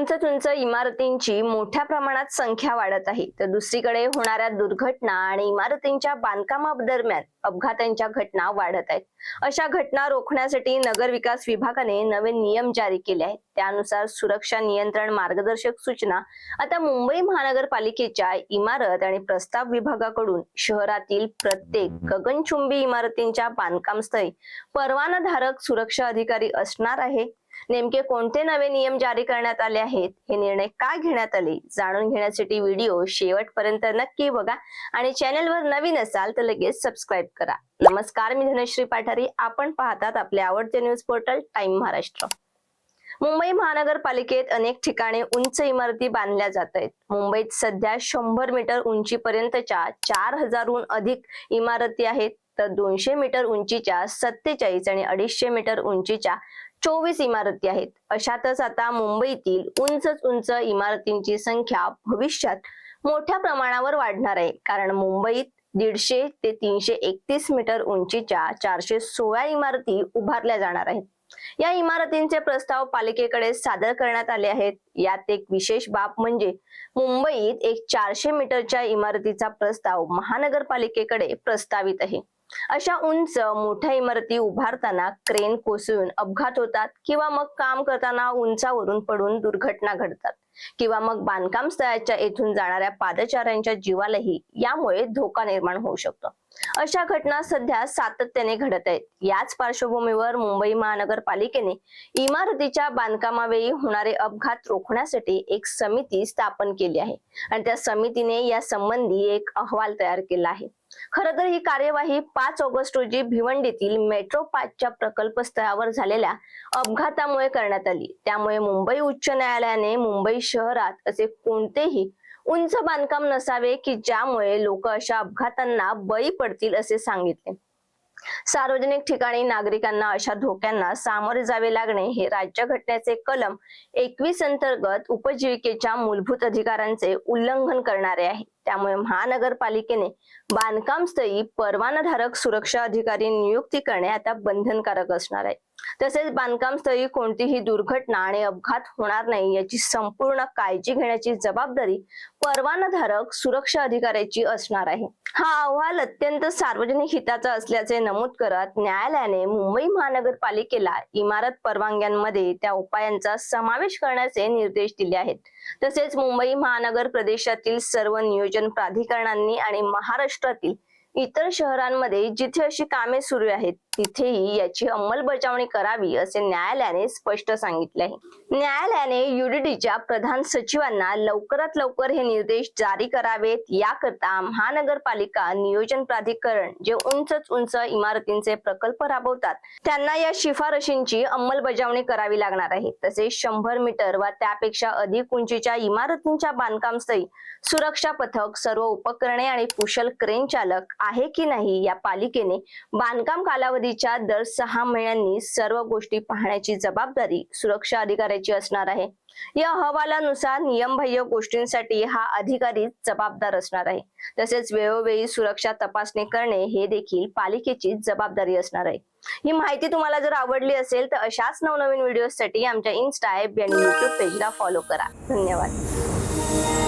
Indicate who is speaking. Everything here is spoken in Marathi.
Speaker 1: उंच उंच इमारतींची मोठ्या प्रमाणात संख्या वाढत आहे. तर दुसरीकडे होणाऱ्या दुर्घटना आणि इमारतींच्या बांधकामादरम्यान अपघातांच्या घटना वाढत आहेत. अशा घटना रोखण्यासाठी नगर विकास विभागाने नवे नियम जारी केले आहेत. त्यानुसार सुरक्षा नियंत्रण मार्गदर्शक सूचना आता मुंबई महानगरपालिकेच्या इमारत आणि प्रस्ताव विभागाकडून शहरातील प्रत्येक गगनचुंबी इमारतींच्या बांधकामस्थळी परवानाधारक सुरक्षा अधिकारी असणार आहे. नेमके कोणते नवे नियम जारी करण्यात आले आहेत? हे निर्णय का घेण्यात आले? जाणून घेण्यासाठी व्हिडिओ शेवटपर्यंत नक्की बघा आणि चॅनेलवर नवीन असाल तर लगेच सबस्क्राईब करा. नमस्कार मी धनश्री पाठारी. आपण पाहतात आपले आवडते news portal time Maharashtra. Mumbai महानगरपालिकेत अनेक ठिकाणी उंच इमारती बांधल्या जात आहेत. मुंबईत सध्या शंभर मीटर उंचीपर्यंतच्या चार हजारहून अधिक इमारती आहेत. तर दोनशे मीटर उंचीच्या सत्तेचाळीस आणि अडीचशे मीटर उंचीच्या चोवीस इमारती आहेत. अशातच आता मुंबईतील उंचच उंच इमारतींची संख्या भविष्यात मोठ्या प्रमाणावर वाढणार आहे. कारण मुंबईत दीडशे ते तीनशे एकतीस मीटर उंचीच्या चारशे सोळा इमारती उभारल्या जाणार आहेत. या इमारतींचे प्रस्ताव पालिकेकडे सादर करण्यात आले आहेत. यात एक विशेष बाब म्हणजे मुंबईत एक चारशे मीटरच्या इमारतीचा प्रस्ताव महानगरपालिकेकडे प्रस्तावित आहे. अशा उंच मोठ्या इमारती उभारताना क्रेन कोसळून अपघात होतात किंवा मग काम करताना उंचावरून पडून दुर्घटना घडतात किंवा मग बांधकाम स्थळाच्या येथून जाणाऱ्या पादचाऱ्यांच्या जीवालाही यामुळे धोका निर्माण होऊ शकतो. अशा घटना सध्या सातत्याने घडत आहेत. याच पार्श्वभूमीवर मुंबई महानगरपालिकेने इमारतीच्या बांधकामावेळी होणारे अपघात रोखण्यासाठी एक समिती स्थापन केली आहे आणि त्या समितीने या संबंधी एक अहवाल तयार केला आहे. खरं तर ही कार्यवाही पाच ऑगस्ट रोजी भिवंडीतील मेट्रो पाचच्या प्रकल्प स्थळावर झालेल्या अपघातामुळे करण्यात आली. त्यामुळे मुंबई उच्च न्यायालयाने मुंबई शहरात असे कोणतेही उंच बांधकाम नसावे की ज्यामुळे लोक अशा अपघातांना बळी पडतील असे सांगितले. सार्वजनिक ठिकाणी नागरिकांना अशा धोक्यांना सामोरे जावे लागणे हे राज्य घटनेचे कलम एकवीस अंतर्गत उपजीविकेच्या मूलभूत अधिकारांचे उल्लंघन करणारे आहे. त्यामुळे महानगरपालिकेने बांधकाम स्थळी परवानाधारक सुरक्षा अधिकारी नियुक्ती करणे आता बंधनकारक असणार आहे. तसेच बांधकाम स्थळी कोणतीही दुर्घटना आणि अपघात होणार नाही याची संपूर्ण काळजी घेण्याची जबाबदारी परवानाधारक सुरक्षा अधिकाऱ्याची असणार आहे. हा अहवाल अत्यंत सार्वजनिक हिताचा असल्याचे नमूद करत न्यायालयाने मुंबई महानगरपालिकेला इमारत परवानग्यांमध्ये त्या उपायांचा समावेश करण्याचे निर्देश दिले आहेत. तसेच मुंबई महानगर प्रदेशातील सर्व नियोजन प्राधिकरणांनी आणि महाराष्ट्रातील इतर शहरांमध्ये जिथे अशी कामे सुरू आहेत तिथेही याची अंमलबजावणी करावी असे न्यायालयाने स्पष्ट सांगितले आहे. न्यायालयाने युडीडीच्या प्रधान सचिवांना लवकरात लवकर हे निर्देश जारी करावेत. याकरता महानगरपालिका नियोजन प्राधिकरण जे उंचच उंच इमारतींचे प्रकल्प राबवतात त्यांना या शिफारशींची अंमलबजावणी करावी लागणार आहे. तसेच शंभर मीटर वा त्यापेक्षा अधिक उंचीच्या इमारतींच्या बांधकामस्थळी सुरक्षा पथक सर्व उपकरणे आणि कुशल क्रेन चालक आहे की नाही या पालिकेने बांधकाम कालावधी कालावधीच्या दर सहा महिन्यांनी सर्व गोष्टी पाहण्याची जबाबदारी सुरक्षा अधिकाऱ्याची असणार आहे. या अहवालानुसार नियमबाह्य गोष्टींसाठी हा अधिकारी जबाबदार असणार आहे. तसेच वेळोवेळी सुरक्षा तपासणी करणे हे देखील पालिकेची जबाबदारी असणार आहे. ही माहिती तुम्हाला जर आवडली असेल तर अशाच नवनवीन व्हिडिओसाठी आमच्या इन्स्टा ॲप आणि युट्यूब पेजला फॉलो करा. धन्यवाद.